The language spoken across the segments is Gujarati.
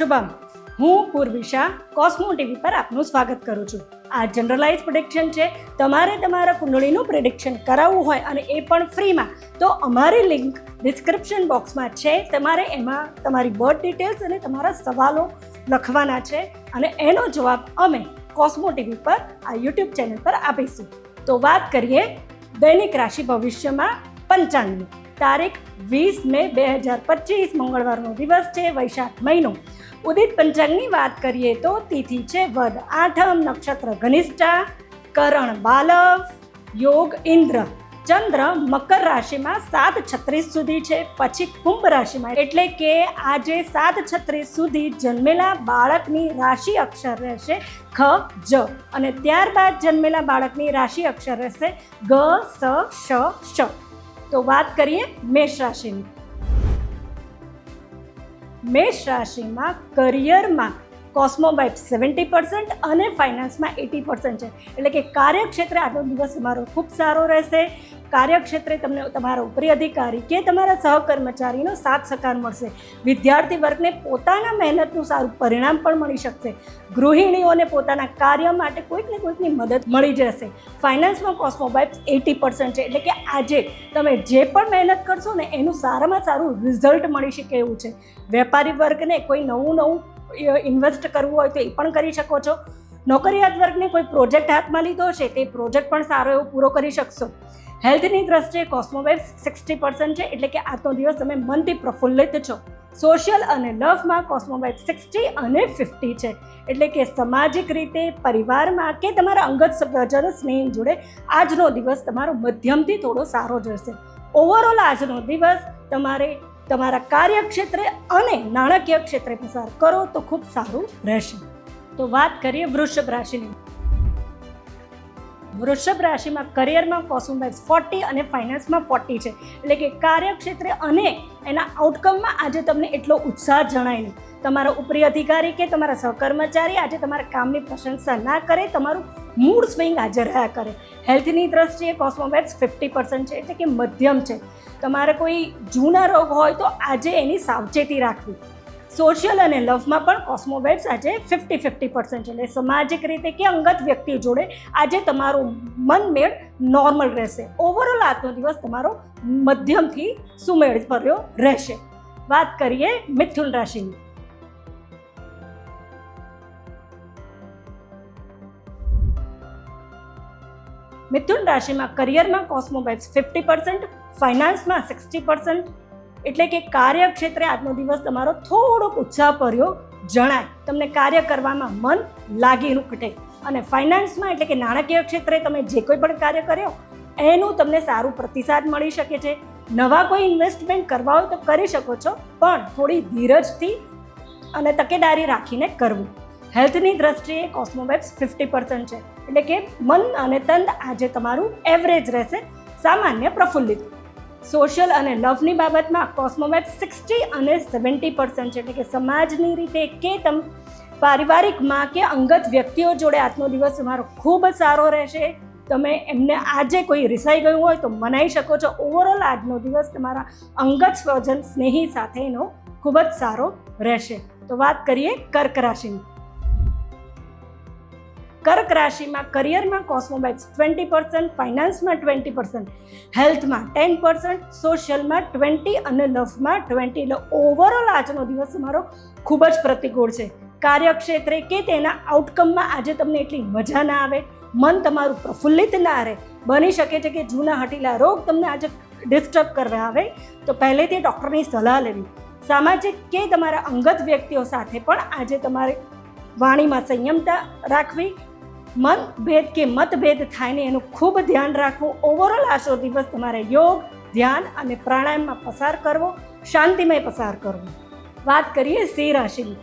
શુભમ. હું પૂર્વિશા, કોસ્મો ટીવી પર આપનું સ્વાગત કરું છું. આ જનરલાઇઝ પ્રિડિક્શન છે. તમારે તમારા કુંડળીનું પ્રિડિક્શન કરાવવું હોય અને એ પણ ફ્રીમાં, તો અમારી લિંક ડિસ્ક્રિપ્શન બોક્સમાં છે. તમારે એમાં તમારી બર્થ ડિટેલ્સ અને તમારા સવાલો લખવાના છે અને એનો જવાબ અમે કોસ્મો ટીવી પર, આ યુટ્યુબ ચેનલ પર આપીશું. તો વાત કરીએ દૈનિક રાશિ ભવિષ્યમાં પંચાંગની તારીખ વીસ મે બે હજાર પચીસ, મંગળવારનો દિવસ છે, વૈશાખ મહિનો. ઉદિત પંચાંગની વાત કરીએ તો તિથિ છે વદ. આઠમ નક્ષત્ર ઘનિષ્ઠા, કરણ બાલવ, યોગ ઇન્દ્ર. ચંદ્ર મકર રાશિમાં સાત છત્રીસ સુધી છે. પછી કુંભ રાશિમાં એટલે કે આજે સાત છત્રીસ સુધી જન્મેલા બાળકની રાશિ અક્ષર રહેશે ખ, જ. અને ત્યારબાદ જન્મેલા બાળકની રાશિ અક્ષર રહેશે ગ, સ, શ શ. તો વાત કરીએ મેષ રાશિની. મેષ રાશિમાં કરિયરમાં કોસ્મોબાઇટ સેવન્ટી પર્સન્ટ અને ફાઇનાન્સમાં એટી પર્સન્ટ છે. એટલે કે કાર્યક્ષેત્રે આગળ દિવસ તમારો ખૂબ સારો રહેશે. કાર્યક્ષેત્રે તમને તમારા ઉપરી અધિકારી કે તમારા સહકર્મચારીનો સાથ સહકાર મળશે. વિદ્યાર્થી વર્ગને પોતાના મહેનતનું સારું પરિણામ પણ મળી શકશે. ગૃહિણીઓને પોતાના કાર્ય માટે કોઈક ને કોઈકની મદદ મળી જશે ફાઇનાન્સમાં કોસ્મોબાઇટ્સ એટી પર્સન્ટ છે. એટલે કે આજે તમે જે પણ મહેનત કરશો ને એનું સારામાં સારું રિઝલ્ટ મળી શકે એવું છે. વેપારી વર્ગને કોઈ નવું નવું ઇન્વેસ્ટ કરવું હોય તો એ પણ કરી શકો છો. નોકરિયાત વર્ગને કોઈ પ્રોજેક્ટ હાથમાં લીધો છે તે પ્રોજેક્ટ પણ સારો એવો પૂરો કરી શકશો. હેલ્થની દ્રષ્ટિએ કોસ્મોવેવ્સ સિક્સટી પર્સન્ટ છે એટલે કે આજનો દિવસ તમે મનથી પ્રફુલ્લિત છો. સોશિયલ અને લવમાં કોસ્મોવેવ સિક્સટી અને ફિફ્ટી છે. એટલે કે સામાજિક રીતે, પરિવારમાં કે તમારા અંગત સ્વજન સ્નેહ જોડે આજનો દિવસ તમારો મધ્યમથી થોડો સારો જશે. ઓવરઓલ આજનો દિવસ તમારે તમારા કાર્યક્ષેત્રે અને નાણાકીય ક્ષેત્રે પસાર કરો તો ખૂબ સારું રહેશે. તો વાત કરીએ વૃષભ રાશિની. વૃષભ રાશિમાં કરિયરમાં કોસ્મોબાઇઝ ફોર્ટી અને ફાઇનાન્સમાં ફોર્ટી છે. એટલે કે કાર્યક્ષેત્રે અને એના આઉટકમમાં આજે તમને એટલો ઉત્સાહ જણાય નહીં. તમારા ઉપરી અધિકારી કે તમારા સહકર્મચારી આજે તમારા કામની પ્રશંસા ના કરે, તમારું મૂડ સ્વિંગ આજે રહ્યા કરે. હેલ્થની દ્રષ્ટિએ કોસ્મોમેટ્સ ફિફ્ટી પર્સન્ટ છે એટલે કે મધ્યમ છે. તમારે કોઈ જૂના રોગ હોય તો આજે એની સાવચેતી રાખવી. સોશિયલ અને લવમાં પણ કોસ્મોબાઇટ્સ આજે ફિફ્ટી ફિફ્ટી પર્સન્ટ છે. એટલે સામાજિક રીતે કે અંગત વ્યક્તિ જોડે આજે તમારું મનમેળ નોર્મલ રહેશે. ઓવરઓલ આજનો દિવસ તમારો મધ્યમથી સુમેળ ભર્યો રહેશે. વાત કરીએ મિથુન રાશિની. મિથુન રાશિમાં કરિયરમાં કોસ્મોબાઇટ્સ ફિફ્ટી પર્સન્ટ ફાઇનાન્સમાં સિક્સટી પર્સન્ટ એટલે કે કાર્યક્ષેત્રે આજનો દિવસ તમારો થોડોક ઉત્સાહભર્યો જણાય. તમને કાર્ય કરવામાં મન લાગી ઉકટે અને ફાઇનાન્સમાં એટલે કે નાણાકીય ક્ષેત્રે તમે જે કોઈ પણ કાર્ય કર્યો, એનું તમને સારું પ્રતિસાદ મળી શકે છે. નવા કોઈ ઇન્વેસ્ટમેન્ટ કરવા હોય તો કરી શકો છો, પણ થોડી ધીરજથી અને તકેદારી રાખીને કરવું. હેલ્થની દ્રષ્ટિએ કોસ્મોવેબ્સ ફિફ્ટી પર્સન્ટ છે. એટલે કે મન અને તન આજે તમારું એવરેજ રહેશે સામાન્ય પ્રફુલ્લિત. સોશિયલ અને લવની બાબતમાં કોસ્મોવેબ સિક્સટી અને સેવન્ટી પર્સન્ટ છે. એટલે કે સમાજની રીતે કે તમ પારિવારિકમાં કે અંગત વ્યક્તિઓ જોડે આજનો દિવસ તમારો ખૂબ સારો રહેશે. તમે એમને આજે કોઈ રિસાઈ ગયું હોય તો મનાઈ શકો છો. ઓવરઓલ આજનો દિવસ તમારા અંગત સ્વજન સ્નેહી સાથેનો ખૂબ જ સારો રહેશે. તો વાત કરીએ કર્ક રાશિની. કર્ક રાશિમાં કરિયરમાં કોસ્મોબાઇટ્સ ટ્વેન્ટી પર્સન્ટ ફાઇનાન્સમાં ટ્વેન્ટી પર્સન્ટ હેલ્થમાં ટેન પર્સન્ટ સોશિયલમાં ટ્વેન્ટી અને લવમાં ટ્વેન્ટી એટલે ઓવરઓલ આજનો દિવસ તમારો ખૂબ જ પ્રતિકૂળ છે. કાર્યક્ષેત્રે કે તેના આઉટકમમાં આજે તમને એટલી મજા ના આવે, મન તમારું પ્રફુલ્લિત ના રહે, બની શકે છે કે જૂના હટીલા રોગ તમને આજે ડિસ્ટર્બ કરવા આવે, તો પહેલેથી ડૉક્ટરની સલાહ લેવી. સામાજિક કે તમારા અંગત વ્યક્તિઓ સાથે પણ આજે તમારે વાણીમાં સંયમતા રાખવી મન ભેદ કે મતભેદ થાય ને એનું ખૂબ ધ્યાન રાખવું. ઓવરઓલ આશો દિવસ તમારે યોગ, ધ્યાન અને પ્રાણાયામમાં પસાર કરવો, શાંતિમય પસાર કરવો. વાત કરીએ સિંહ રાશિની.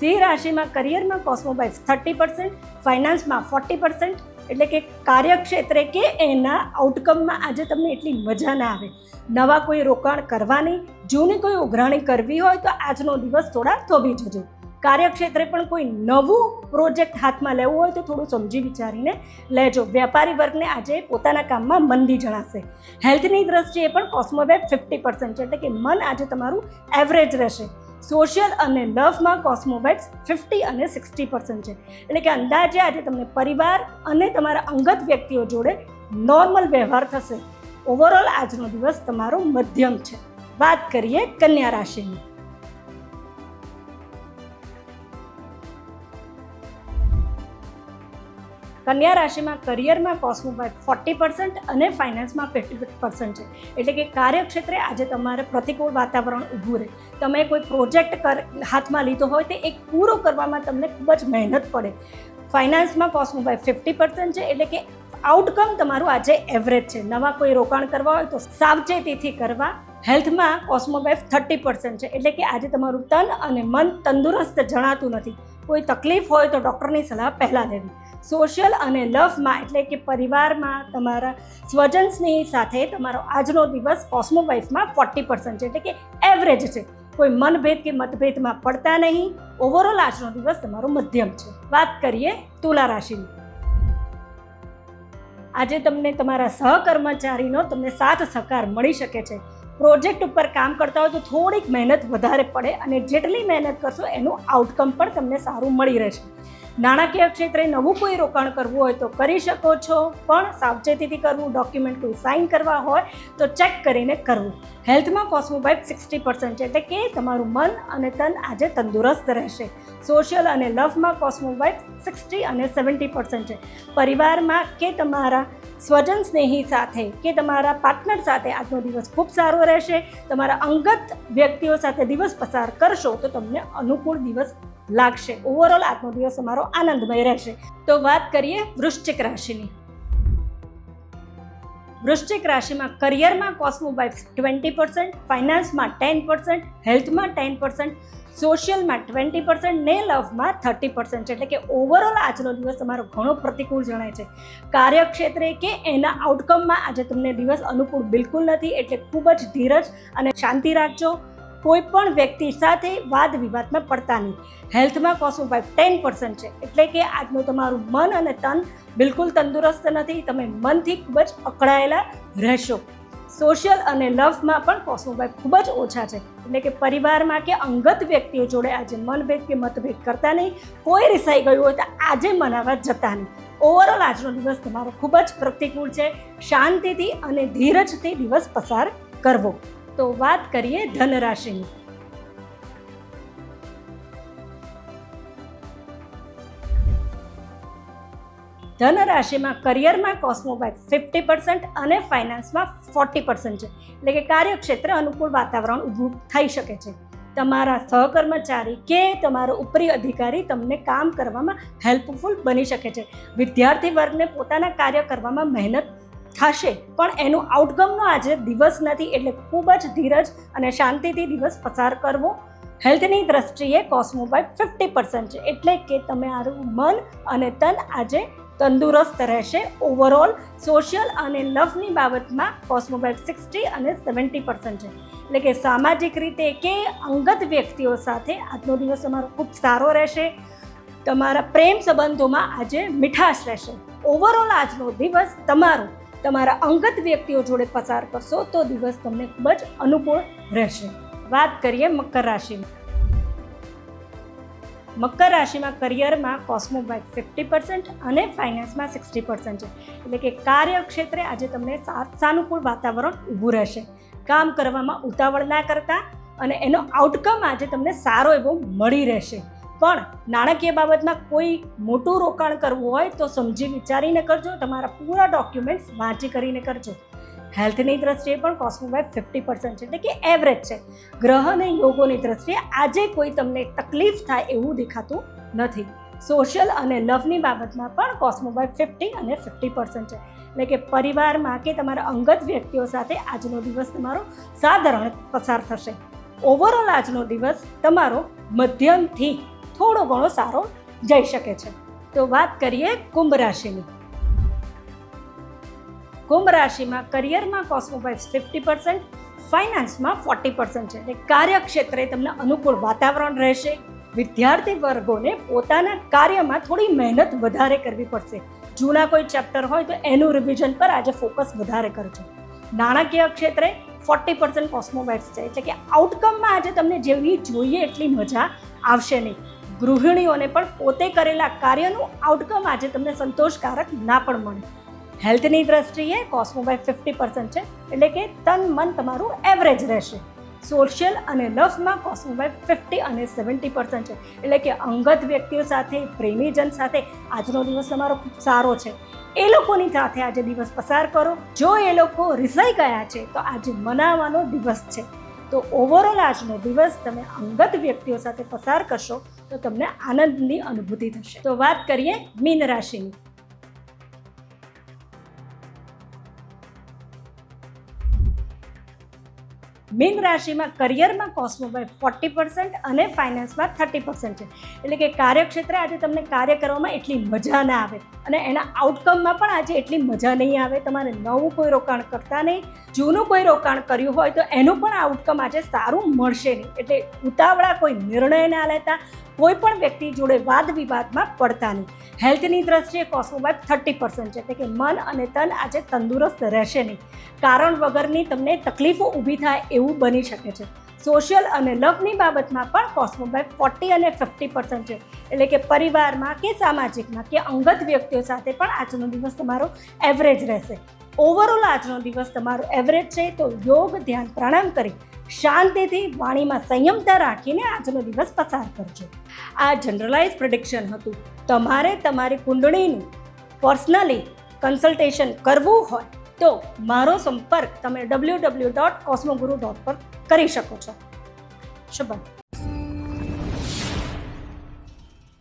સિંહ રાશિમાં કરિયરમાં કોસ્મોબાઇલ્સ થર્ટી પર્સન્ટ ફાઇનાન્સમાં ફોર્ટી પર્સન્ટ એટલે કે કાર્યક્ષેત્રે કે એના આઉટકમમાં આજે તમને એટલી મજા ના આવે. નવા કોઈ રોકાણ કરવાની, જૂની કોઈ ઉઘરાણી કરવી હોય તો આજનો દિવસ થોડા થોભી જજો. કાર્યક્ષેત્રે પણ કોઈ નવું પ્રોજેક્ટ હાથમાં લેવું હોય તો થોડું સમજી વિચારીને લેજો. વેપારી વર્ગને આજે પોતાના કામમાં મંદી જણાશે. હેલ્થની દ્રષ્ટિએ પણ કોસ્મોવેબ ફિફ્ટી પર્સન્ટ છે. એટલે કે મન આજે તમારું એવરેજ રહેશે. સોશિયલ અને લવમાં કોસ્મોવાઇબ્સ ફિફ્ટી અને સિક્સટી પર્સન્ટ છે. એટલે કે અંદાજે આજે તમને પરિવાર અને તમારા અંગત વ્યક્તિઓ જોડે નોર્મલ વ્યવહાર થશે. ઓવરઓલ આજનો દિવસ તમારો મધ્યમ છે. વાત કરીએ કન્યા રાશિની. કન્યા રાશિમાં કરિયરમાં કોસ્મોબાઇટ ફોર્ટી પર્સન્ટ અને ફાઇનાન્સમાં ફિફ્ટી પર્સન્ટ છે. એટલે કે કાર્યક્ષેત્રે આજે તમારે પ્રતિકૂળ વાતાવરણ ઊભું રહે. તમે કોઈ પ્રોજેક્ટ કર, હાથમાં લીધો હોય તે એક પૂરો કરવામાં તમને ખૂબ જ મહેનત પડે. ફાઇનાન્સમાં કોસ્મોબાઇટ ફિફ્ટી પર્સન્ટ છે, એટલે કે આઉટકમ તમારું આજે એવરેજ છે. નવા કોઈ રોકાણ કરવા હોય તો સાવચેતીથી કરવા. હેલ્થમાં કોસ્મોબાઇફ થર્ટી પર્સન્ટ છે, એટલે કે આજે તમારું તન અને મન તંદુરસ્ત જણાતું નથી. કોઈ તકલીફ હોય તો ડૉક્ટરની સલાહ પહેલાં લેવી. સોશિયલ અને લવમાં એટલે કે પરિવારમાં તમારા સ્વજન્સની સાથે તમારો આજનો દિવસ કોસ્મોવાઇફમાં ફોર્ટી પર્સન્ટ છે, એટલે કે એવરેજ છે. કોઈ મનભેદ કે મતભેદમાં પડતા નહીં. ઓવરઓલ આજનો દિવસ તમારો મધ્યમ છે. વાત કરીએ તુલા રાશિની. આજે તમને તમારા સહકર્મચારીનો તમને સાથ સહકાર મળી શકે છે. પ્રોજેક્ટ ઉપર કામ કરતા હોય તો થોડીક મહેનત વધારે પડે અને જેટલી મહેનત કરશો એનું આઉટકમ પણ તમને સારું મળી રહેશે. નાણાકીય ક્ષેત્રે નવું કોઈ રોકાણ કરવું હોય તો કરી શકો છો, પણ સાવચેતીથી કરવું ડોક્યુમેન્ટ કોઈ સાઇન કરવા હોય તો ચેક કરીને કરવું. હેલ્થમાં કોસ્મોબાઇટ સિક્સટી પર્સન્ટ છે એટલે કે તમારું મન અને તન આજે તંદુરસ્ત રહેશે. સોશિયલ અને લવમાં કોસ્મોબાઇટ સિક્સટી અને સેવન્ટી પર્સન્ટ છે. પરિવારમાં કે તમારા સ્વજન સ્નેહી સાથે કે તમારા પાર્ટનર સાથે આજનો દિવસ ખૂબ સારો રહેશે, તમારા અંગત વ્યક્તિઓ સાથે દિવસ પસાર કરશો તો તમને અનુકૂળ દિવસ લાગશે. ઓવરઓલ આજનો દિવસ તમારો આનંદમય રહેશે. તો વાત કરીએ વૃશ્ચિક રાશિની. વૃશ્ચિક રાશિમાં કરિયરમાં કોસ્મોબાઇટ્સ ટ્વેન્ટી પર્સન્ટ ફાઇનાન્સમાં ટેન પર્સન્ટ હેલ્થમાં ટેન પર્સન્ટ સોશિયલમાં ટ્વેન્ટી પર્સન્ટ ને લવમાં થર્ટી પર્સન્ટ એટલે કે ઓવરઓલ આજનો દિવસ તમારો ઘણો પ્રતિકૂળ જણાય છે. કાર્યક્ષેત્રે કે એના આઉટકમમાં આજે તમને દિવસ અનુકૂળ બિલકુલ નથી, એટલે ખૂબ જ ધીરજ અને શાંતિ રાખજો. કોઈ પણ વ્યક્તિ સાથે વાદ વિવાદમાં પડતા નહીં. હેલ્થમાં કોસ્મોબાઇટ ટેન પર્સન્ટ છે. એટલે કે આજનું તમારું મન અને તન બિલકુલ તંદુરસ્ત નથી. તમે મનથી ખૂબ જ અકળાયેલા રહેશો. સોશિયલ અને લવમાં પણ કોસ્મોબાઇટ ખૂબ જ ઓછા છે. એટલે કે પરિવારમાં કે અંગત વ્યક્તિઓ જોડે આજે મનભેદ કે મતભેદ કરતા નહીં. કોઈ રિસાઈ ગયું હોય તો આજે મનાવવા જતા નહીં. ઓવરઓલ આજનો દિવસ તમારો ખૂબ જ પ્રતિકૂળ છે. શાંતિથી અને ધીરજથી દિવસ પસાર કરવો. તો વાત કરીએ ધન રાશિની ધન રાશિમાં કરિયરમાં કોસ્મોબાઇક ફિફ્ટી પર્સન્ટ અને ફાઇનાન્સમાં ફોર્ટી પર્સન્ટ છે. એટલે કે કાર્યક્ષેત્ર અનુકૂળ વાતાવરણ ઊભું થઈ શકે છે. તમારા સહકર્મચારી કે તમારો ઉપરી અધિકારી તમને કામ કરવામાં હેલ્પફુલ બની શકે છે. વિદ્યાર્થી વર્ગને પોતાના કાર્ય કરવામાં મહેનત થશે. પણ એનું આઉટકમનો આજે દિવસ નથી, એટલે ખૂબ જ ધીરજ અને શાંતિથી દિવસ પસાર કરવો. હેલ્થની દ્રષ્ટિએ કોસ્મોબાઇટ ફિફ્ટી પર્સન્ટ છે, એટલે કે તમારું મન અને તન આજે તંદુરસ્ત રહેશે. ઓવરઓલ સોશિયલ અને લવની બાબતમાં કોસ્મોબાઇટ સિક્સટી અને સેવન્ટી પર્સન્ટ છે. એટલે કે સામાજિક રીતે કે અંગત વ્યક્તિઓ સાથે આજનો દિવસ તમારો ખૂબ સારો રહેશે. તમારા પ્રેમ સંબંધોમાં આજે મીઠાશ રહેશે. ઓવરઓલ આજનો દિવસ તમારો તમારા અંગત વ્યક્તિઓ જોડે પસાર કરશો તો દિવસ તમને ખૂબ જ અનુકૂળ રહેશે. વાત કરીએ મકર રાશિની. મકર રાશિમાં કરિયરમાં કોસ્મોબાઇક ફિફ્ટી પર્સન્ટ અને ફાઇનાન્સમાં સિક્સટી પર્સન્ટ છે. એટલે કે કાર્યક્ષેત્રે આજે તમને સાનુકૂળ વાતાવરણ ઊભું રહેશે. કામ કરવામાં ઉતાવળ ના કરતા અને એનો આઉટકમ આજે તમને સારો એવો મળી રહેશે. પણ નાણાકીય બાબતમાં કોઈ મોટું રોકાણ કરવું હોય તો સમજી વિચારીને કરજો. તમારા પૂરા ડોક્યુમેન્ટ્સ વાંચી કરીને કરજો. હેલ્થની દ્રષ્ટિએ પણ કોસ્મોબાઇટ ફિફ્ટી પર્સન્ટ છે. એટલે કે એવરેજ છે. ગ્રહ અને યોગોની દ્રષ્ટિએ આજે કોઈ તમને તકલીફ થાય એવું દેખાતું નથી. સોશિયલ અને લવની બાબતમાં પણ કોસ્મોબાઇટ ફિફ્ટી અને ફિફ્ટી પર્સન્ટ છે. એટલે કે પરિવારમાં કે તમારા અંગત વ્યક્તિઓ સાથે આજનો દિવસ તમારો સાધારણ પસાર થશે. ઓવરઓલ આજનો દિવસ તમારો મધ્યમથી થોડો ઘણો સારો જઈ શકે છે. તો વાત કરીએ કુંભ રાશિની. કુંભ રાશિમાં કરિયરમાં કોસ્મોબાઇટ્સ ફિફ્ટી પર્સન્ટ ફાઇનાન્સમાં ફોર્ટી પર્સન્ટ છે. એટલે કાર્યક્ષેત્રે તમને અનુકૂળ વાતાવરણ રહેશે. વિદ્યાર્થી વર્ગોને પોતાના કાર્યમાં થોડી મહેનત વધારે કરવી પડશે. જૂના કોઈ ચેપ્ટર હોય તો એનું રિવિઝન પર આજે ફોકસ વધારે કરજો નાણાકીય ક્ષેત્રે ફોર્ટી પર્સન્ટ કોસ્મોમેટ્સ છે. એટલે કે આઉટકમમાં આજે તમને જેવી જોઈએ એટલી મજા આવશે નહીં. ગૃહિણીઓને પણ પોતે કરેલા કાર્યનું આઉટકમ આજે તમને સંતોષકારક ના પણ મળે. હેલ્થની દ્રષ્ટિએ કોસ્મોબાઈ ફિફ્ટી પર્સન્ટ છે, એટલે કે તન મન તમારું એવરેજ રહેશે. સોશિયલ અને લવમાં કોસ્મોબાઈ ફિફ્ટી અને સેવન્ટી પર્સન્ટ છે, એટલે કે અંગત વ્યક્તિઓ સાથે, પ્રેમીજન સાથે આજનો દિવસ તમારો ખૂબ સારો છે. એ લોકોની સાથે આજે દિવસ પસાર કરો. જો એ લોકો રિસાઈ ગયા છે, તો આજે મનાવવાનો દિવસ છે. તો ઓવરઓલ આજનો દિવસ તમે અંગત વ્યક્તિઓ સાથે પસાર કરશો તો તમને આનંદની અનુભૂતિ થશે. તો વાત કરીએ મીન રાશિની. મીન રાશિમાં કરિયરમાં કોસ્મોબાઈ ફોર્ટી પર્સન્ટ અને ફાઇનાન્સમાં થર્ટી પર્સન્ટ છે. એટલે કે કાર્યક્ષેત્રે આજે તમને કાર્ય કરવામાં એટલી મજા ના આવે અને એના આઉટકમમાં પણ આજે એટલી મજા નહીં આવે. તમારે નવું કોઈ રોકાણ કરતા નહીં. જૂનું કોઈ રોકાણ કર્યું હોય તો એનું પણ આઉટકમ આજે સારું મળશે નહીં. એટલે ઉતાવળા કોઈ નિર્ણય ના લેતા કોઈ પણ વ્યક્તિ જોડે વાદ વિવાદમાં પડતા નહીં. હેલ્થની દ્રષ્ટિએ કોસ્મોબાઈ થર્ટી પર્સન્ટ છે. એટલે કે મન અને તન આજે તંદુરસ્ત રહેશે નહીં. કારણ વગરની તમને તકલીફો ઊભી થાય એવું બની શકે છે. સોશિયલ અને લવની બાબતમાં પણ કોસ્મોબાઈ ફોર્ટી અને ફિફ્ટી પર્સન્ટ છે. એટલે કે પરિવારમાં કે સામાજિકમાં કે અંગત વ્યક્તિઓ સાથે પણ આજનો દિવસ તમારો એવરેજ રહેશે. ઓવરઓલ આજનો દિવસ તમારો એવરેજ છે. તો યોગ, ધ્યાન, પ્રાણાયામ કરી શાંતિથી વાણીમાં સંયમતા રાખીને આજનો દિવસ પસાર કરજો. આ જનરલાઇઝ પ્રિડિક્શન હતું. તમારે તમારી કુંડળીનું પર્સનલી કન્સલ્ટેશન કરવું હોય તો મારો સંપર્ક તમે W W dot cosmoguru dot પર કરી શકો છો. શુભમ.